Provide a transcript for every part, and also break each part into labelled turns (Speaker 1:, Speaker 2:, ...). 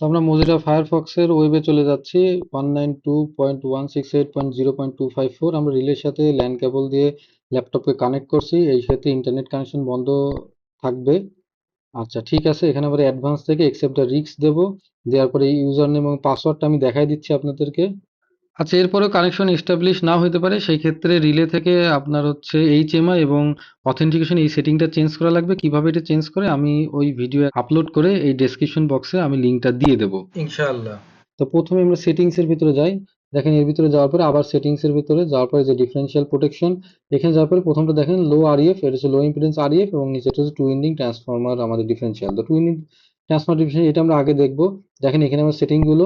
Speaker 1: তো আমরা মোজিলা ফায়ারফক্সের ওয়েবে চলে যাচ্ছি 192.168.0.254 আমরা রিলের সাথে ল্যান্ড কেবল দিয়ে ল্যাপটপকে কানেক্ট করছি, এই সাথে ইন্টারনেট কানেকশন বন্ধ থাকবে। আচ্ছা ঠিক আছে, এখানে আবার অ্যাডভান্স থেকে এক্সেপ্ট দ্য রিস্ক দেবো। দেওয়ার পরে ইউজার নেম এবং পাসওয়ার্ডটা আমি দেখাই দিচ্ছি আপনাদেরকে। আচ্ছা এরপরেও কানেকশন এস্টাবলিশ না হতে পারে সেই ক্ষেত্রে রিলে থেকে আপনার হচ্ছে এইচএমআই এবং অথেন্টিকেশন এই সেটিংটা চেঞ্জ করা লাগবে। কীভাবে এটা চেঞ্জ করে? আমি ওই ভিডিও আপলোড করে এই ডেসক্রিপশন বক্সে আমি লিঙ্কটা দিয়ে দেবো। ইনশাআল্লাহ। তো প্রথমে আমরা সেটিংস এর ভিতরে যাই। দেখেন এর ভিতরে যাওয়ার পরে আবার সেটিংস এর ভিতরে যাওয়ার পরে যে ডিফারেন্সিয়াল প্রোটেকশন এখানে যাওয়ার পরে প্রথমটা দেখেন লো আরইএফ এটা হচ্ছে লো ইম্পিডেন্স আরইএফ এবং নিচেটা হচ্ছে টু ইন্ডিং ট্রান্সফরমার আমাদের ডিফারেন্সিয়াল তো টু ইন্ডিং ট্রান্সফরমার ডিফারেন্সিয়াল এটা আমরা আগে দেখব। দেখেন এখানে আমরা সেটিংগুলো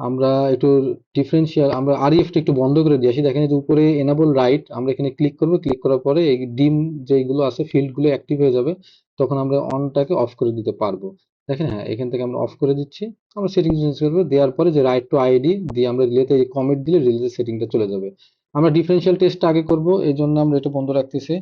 Speaker 1: আমরা একটু ডিফারেন্সিয়াল আমরা আর আরইএফটা একটু বন্ধ করে দিয়ে আসি। দেখেন যে উপরে এনাবল রাইট আমরা এখানে ক্লিক করব। ক্লিক করার পরে এই ডিম যেগুলো আছে ফিল্ডগুলো অ্যাক্টিভ হয়ে যাবে। তখন আমরা অনটাকে অফ করে দিতে পারব। দেখেন হ্যাঁ এখান থেকে আমরা অফ করে দিচ্ছি। আমরা সেটিং চেঞ্জ করব। দেওয়ার পরে যে রাইট টু আইডি দিয়ে আমরা রিলেতে কমিট দিলে রিলেতে সেটিংটা চলে যাবে। আমরা ডিফারেন্সিয়াল টেস্টটা আগে করব। এই জন্য আমরা এটা বন্ধ রাখতেছি।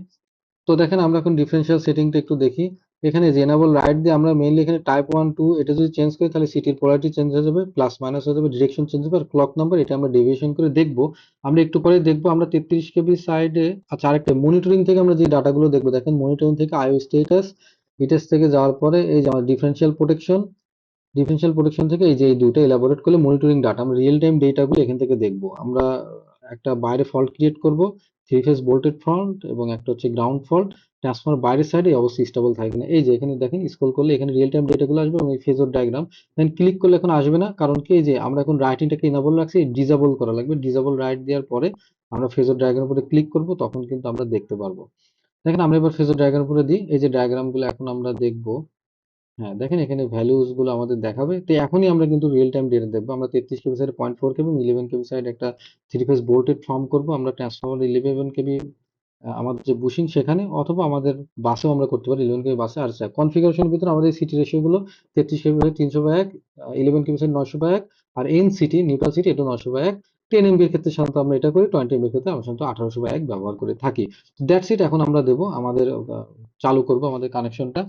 Speaker 1: তো দেখেন, আমরা এখন ডিফারেন্সিয়াল সেটিংটা একটু দেখি। এখানে জেনাবল রাইট দিয়ে আমরা মেইনলি এখানে টাইপ ওয়ান টু এটা যদি চেঞ্জ করি, তাহলে সিটির পোলারিটি চেঞ্জ হয়ে যাবে প্লাস মাইনাস হয়ে যাবে ডিরেকশন চেঞ্জ হবে আর ক্লক নাম্বার এটা আমরা ডেভিয়েশন করে দেখব। আমরা একটু পরে দেখব, আমরা তেত্রিশ কেবি সাইডে আচ্ছা আরেকটা মনিটরিং থেকে আমরা যে ডাটাগুলো দেখব, দেখেন মনিটরিং থেকে আইও স্টেটাস ইটেস থেকে যাওয়ার পরে এই যে আমার ডিফারেন্সিয়াল প্রোটেকশন ডিফারেন্সিয়াল প্রোটেকশন থেকে এই যে এই দুটো এলাবোরেট করলে মনিটরিং ডাটা আমরা রিয়েল টাইম ডেটাগুলো এখান থেকে দেখব। আমরা একটা বাইরে ফল্ট ক্রিয়েট করব থ্রি ফেজ ভোল্টেড ফল্ট এবং একটা হচ্ছে গ্রাউন্ড ফল্ট ট্রান্সফর্মার বাইরের সাইডে অবশ্যই স্টেবল থাকবে না। এই যে এখানে দেখেন স্ক্রল করলে এখানে রিয়েল টাইম ডেটাগুলো আসবে এবং এই ফেজর ডায়াগ্রাম দেন ক্লিক করলে এখন আসবে না। কারণ কি যে আমরা এখন রাইটিংটাকে ইনাবল রাখছি ডিজাবল করা লাগবে। ডিজাবল রাইট দেওয়ার পরে আমরা ফেজর ডায়াগ্রাম উপরে ক্লিক করব, তখন কিন্তু আমরা দেখতে পারব। দেখেন, আমরা এবার ফেজর ডায়াগ্রাম উপরে দিই। এই যে ডায়াগ্রামগুলো এখন আমরা দেখব। হ্যাঁ দেখেন এখানে ভ্যালুসগুলো আমাদের দেখাবে। তো এখনই আমরা কিন্তু রিয়েল টাইম ডেটা দেখব। আমরা তেত্রিশ KV side point four KV eleven KV side একটা থ্রি ফেজ ভোল্টেড ফর্ম করব। আমরা ট্রান্সফর্মার ইলেভেন কেবি আমাদের যে বুশিং সেখানে অথবা আমাদের বাসেও আমরা করতে পারি ইলেভেন কেবি বাসে। আর কনফিগারেশনের ভিতরে আমাদের সিটি রেশিও গুলো তেত্রিশ কেবি সাইড তিনশো বাই এক ইলেভেন কেবি সাইড নয়শো বাই এক আর এন সিটি নিউট্রাল সিটি এটা নয়শো বাই এক। টেন এমবির ক্ষেত্রে সাধারণত আমরা এটা করি টোয়েন্টি এমবির ক্ষেত্রে আমরা সাধারণত আঠারোশো বা এক ব্যবহার করে থাকি। দ্যাটস ইট এখন আমরা দেবো আমাদের চালু করব আমাদের কানেকশনটা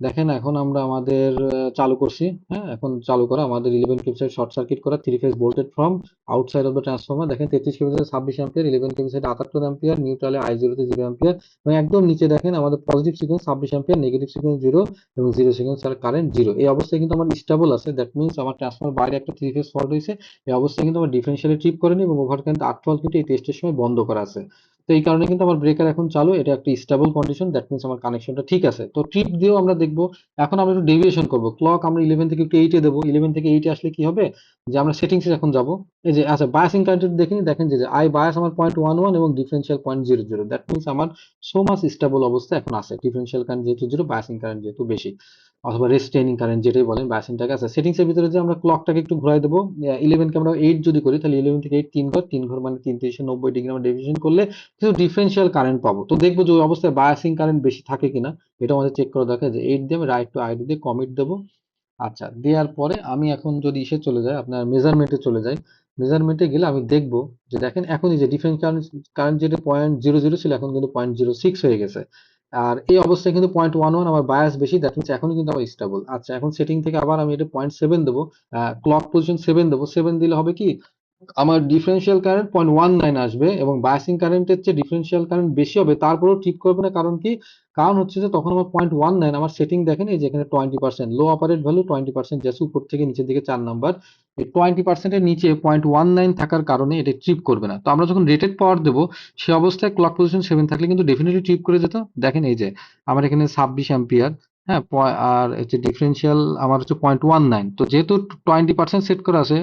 Speaker 1: দেখেন এখন আমরা আমাদের চালু করছি হ্যাঁ? এখন চালু করা আমাদের eleven KV side short circuit করা three phase bolted from outside of the transformer দেখেন তেত্রিশ কেবি সাইড ছাব্বিশ অ্যাম্পিয়ার ইলেভেন কেবি সাইড আটাত্তর অ্যাম্পিয়ার নিউট্রালে আই জিরোতে জিরো অ্যাম্পিয়ার এবং একদম নিচে দেখেন আমাদের পজিটিভ সিকোয়েন্স ছাব্বিশ অ্যাম্পিয়ার নেগেটিভ সিকোয়েন্স জিরো এবং জিরো সিকোয়েন্স আর কারেন্ট জিরো এই অবস্থায় কিন্তু আমার স্টেবল আছে। দ্যাট মিনস আমার ট্রান্সফর্মার বাইরে একটা থ্রি ফেজ ফল্ট হয়েছে। এই অবস্থায় কিন্তু আমার ডিফারেন্সিয়ালে ট্রিপ করেনি এবং ওভার কারেন্ট আট কিন্তু এই টেস্টের সময় বন্ধ করা আছে। তো এই কারণে কিন্তু আমার ব্রেকার এখন চালু, এটা একটা স্টেবল কন্ডিশন দ্যাট মিনস আমার কানেকশনটা ঠিক আছে। তো ট্রিপ দিয়েও আমরা দেখব, এখন আমরা একটু ডেভিয়েশন করব। ক্লক আমরা ইলেভেন থেকে একটু এইটে দেবো ইলেভেন থেকে এইটে আসলে কি হবে? যে আমরা সেটিংসে এখন যাব। এই যে আচ্ছা বায়াসিং কারেন্ট দেখেন দেখেন যে আই বায়াস আমার পয়েন্ট ওয়ান ওয়ান এবং differential point zero zero that means আমার সো মাস স্টেবল অবস্থা এখন আছে। ডিফারেন্সিয়াল কারেন্ট যেহেতু জিরো বায়াসিং কারেন্ট যেহেতু বেশি। অথবা রেস্টেনিং কারেন্ট যেটাই বলেন বায়াসিংটাকে আছে সেটিংসের ভিতরে যে আমরা ক্লকটাকে একটু ঘুরাই দেবো ইলেভেনকে আমরা এইট যদি করি, তাহলে ইলেভেন থেকে এইট তিন ঘর তিন ঘর মানে তিন তিনশো নব্বই ডিগ্রি আমরা ডেভিয়েশন করলে কিছু ডিফারেন্সিয়াল কারেন্ট পাবো। তো দেখব যে ওই অবস্থায় বায়াসিং কারেন্ট বেশি থাকে কিনা, এটা আমাদের চেক করে দেখা যে এইট দিয়ে আমি রাইট টু আইডি দিয়ে কমিট দেবো। আচ্ছা দেওয়ার পরে আমি এখন যদি ইসে চলে যাই, আপনার মেজারমেন্টে চলে যাই মেজারমেন্টে গেলে আমি দেখব যে দেখেন এখনই যে ডিফারেন্স কারেন্ট কারেন্ট যেটা পয়েন্ট জিরো জিরো ছিল, এখন কিন্তু পয়েন্ট জিরো সিক্স হয়ে গেছে। আর এই অবস্থায় কিন্তু পয়েন্ট ওয়ান ওয়ান আমার বায়াস বেশি দ্যাট মিনস এখন কিন্তু আমার স্টেবল আচ্ছা এখন সেটিং থেকে আবার আমি এটা পয়েন্ট সেভেন দেবো ক্লক পজিশন সেভেন দেবো। সেভেন দিলে হবে কি? আমার differential current point one nine আসবে এবং বায়াসিং কারেন্টের চেয়ে ডিফারেন্সিয়াল কারেন্ট বেশি হবে, তারপরেও ঠিক করবে না, কারণ কি? কারণ হচ্ছে যে তখন আমার পয়েন্ট ওয়ান নাইন আমার সেটিং দেখেন, এই যে এখানে twenty percent low operate value twenty percent যাচ্ছে উপর থেকে নিচের দিকে চার নাম্বার এই টোয়েন্টি পার্সেন্টের নিচে পয়েন্ট ওয়ান নাইন থাকার কারণে এটা ট্রিপ করবে না। তো আমরা যখন রেটেড পাওয়ার দেবো, সে অবস্থায় ক্লক পজিশন সেভেন থাকলে কিন্তু ডেফিনেটলি ট্রিপ করে যেত। দেখেন এই যে, আমার এখানে ছাব্বিশ অ্যাম্পিয়ার হ্যাঁ আর হচ্ছে ডিফারেন্সিয়াল আমার হচ্ছে পয়েন্ট ওয়ান নাইন তো যেহেতু টোয়েন্টি পার্সেন্ট সেট করা আছে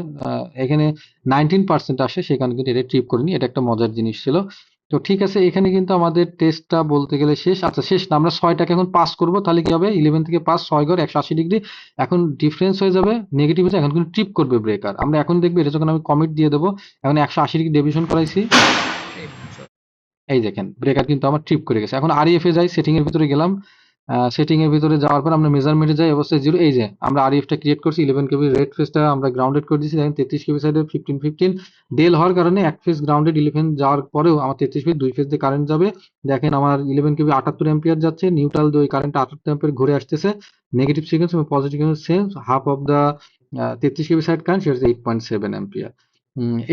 Speaker 1: এখানে নাইনটিন পার্সেন্ট আসে, সেখানে কিন্তু এটা ট্রিপ করিনি, এটা একটা মজার জিনিস ছিল। তো ঠিক আছে, এখানে কিন্তু আমাদের টেস্টটা বলতে গেলে শেষ। আচ্ছা শেষ না, আমরা ছয়টাকে এখন পাস করব, তাহলে কি হবে? ইলেভেন থেকে পাস ছয় ঘর, একশো আশি ডিগ্রি এখন ডিফারেন্স হয়ে যাবে নেগেটিভ হচ্ছে এখন কিন্তু ট্রিপ করবে ব্রেকার আমরা এখন দেখব, এটা যখন আমি কমিট দিয়ে দেবো, এখন একশো আশি ডিগ্রি ডেভিশন করাইছি। এই দেখেন ব্রেকার কিন্তু আমার ট্রিপ করে গেছে। এখন আরইএফ এ যাই সেটিং এর ভিতরে গেলাম। সেটিং এর ভিতরে যাওয়ার পর আমরা মেজারমেন্টে যাই অবশ্যই জিরো এই যে আমরা আরইএফটা ক্রিয়েট করছি ইলেভেন কেবি রেড ফেসটা আমরা গ্রাউন্ডেড করে দিয়েছি দেখেন তেত্রিশ কেবি সাইডে ফিফটিন ফিফটিন ডেল হওয়ার কারণে এক ফেস গ্রাউন্ডেড ইলেভেন যাওয়ার পরেও আমার তেত্রিশ ফিট দুই ফেস দিয়ে কারেন্ট যাবে। দেখেন আমার ইলেভেন কেবি আটাত্তর এম্পিয়ার যাচ্ছে নিউট্রাল দিয়ে কারেন্ট আটাত্তর এম্পিয়ার ঘুরে আসতেছে। নেগেটিভ সিকোয়েন্স এবং positive sense half of the তেত্রিশ কেবি সাইড কারেন্ট সেটা হচ্ছে এইট পয়েন্ট সেভেন অ্যাম্পিয়ার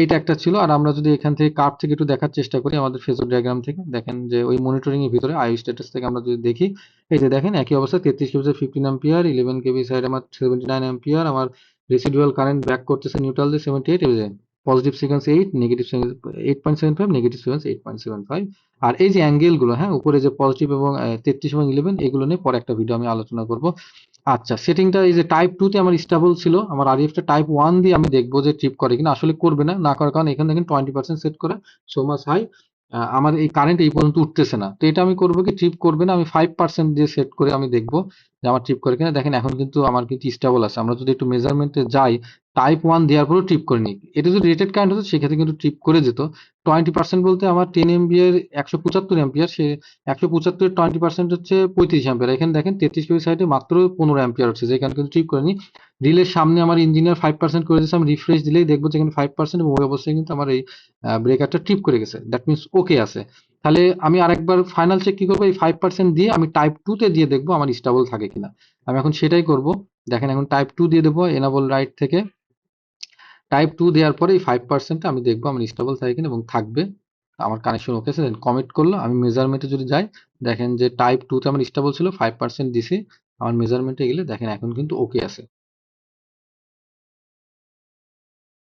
Speaker 1: এইটা একটা ছিল। আর আমরা যদি এখান থেকে কার্ভ থেকে একটু দেখার চেষ্টা করি আমাদের ফেসবুক ডায়াগ্রাম থেকে, দেখেন যে ওই মনিটরিং এর ভিতরে আই স্ট্যাটাস থেকে আমরা যদি দেখি, এই যে দেখেন একই অবস্থা, তেত্রিশ KV fifteen ampere eleven KV side আমার সেভেন্টি নাইন অ্যাম্পিয়ার আমার রেসিডুয়াল কারেন্ট ব্যাক করতেছে নিউট্রাল দিয়ে seventy eight positive sequence eight negative eight point seven five negative sequence eight point seven five আর এই যে অ্যাঙ্গেলগুলো হ্যাঁ উপরে যে পজিটিভ এবং তেত্রিশ এবং ইলেভেন এগুলো নিয়ে পরে একটা ভিডিও আমি আলোচনা করব। আচ্ছা সেটিংটা এই যে টাইপ টু তে আমার স্টেবল ছিল, আমার আরইএফটা টাইপ ওয়ান দিয়ে আমি দেখব যে ট্রিপ করে কিনা, আসলে করবে না না করার কারণ এখানে দেখেন টোয়েন্টি পার্সেন্ট সেট করে সো মাস হাই আমার এই কারেন্ট এই পর্যন্ত উঠতেছে না। তো এটা আমি করব কি ট্রিপ করবে না, আমি ফাইভ পার্সেন্ট দিয়ে সেট করে আমি দেখব যে আমার ট্রিপ করে কিনা। দেখেন, এখন কিন্তু আমার কিন্তু স্টেবল আছে। আমরা যদি একটু মেজারমেন্টে যাই টাইপ ওয়ান দেওয়ার পরেও ট্রিপ করে নিই এটা যদি রেটেড কারেন্ট হতো, সেক্ষেত্রে কিন্তু ট্রিপ করে যেত। টোয়েন্টি পার্সেন্ট বলতে আমার টেন এমবিএর একশো পঁচাত্তর এম্পিয়ার সে একশো পঁচাত্তর টোয়েন্টি পার্সেন্ট হচ্ছে পঁয়ত্রিশ অ্যাম্পিয়ার এখানে দেখেন তেত্রিশ কেবি সাইডে মাত্র পনেরো অ্যাম্পিয়ার হচ্ছে, যেখানে কিন্তু ট্রিপ করে নিই রিলের সামনে আমার ইঞ্জিনিয়ার ফাইভ পার্সেন্ট করে দিয়েছে, আমি রিফ্রেশ দিলেই দেখব যেখানে ফাইভ পার্সেন্ট ওই অবস্থায় কিন্তু আমার এই ব্রেকারটা ট্রিপ করে গেছে। দ্যাট মিনস ওকে আছে। তাহলে আমি আরেকবার ফাইনাল চেক কি করব? এই ফাইভ পার্সেন্ট দিয়ে আমি টাইপ টু তে দিয়ে দেখব আমার স্টেবল থাকে কিনা। আমি এখন সেটাই করব। দেখেন এখন টাইপ টু দিয়ে দেবো এনাবল রাইট থেকে। টাইপ টু দেওয়ার পরে এই ফাইভ পার্সেন্টে আমি দেখব আমার স্টেবল থাকে কিনা এবং থাকবে। আমার কানেকশন ওকে দেন কমিট করল। আমি মেজারমেন্টে যদি যাই, দেখেন যে টাইপ টুতে আমার স্টেবল ছিল ফাইভ পার্সেন্ট দিছি। আমার মেজারমেন্টে গেলে দেখেন এখন কিন্তু ওকে আছে।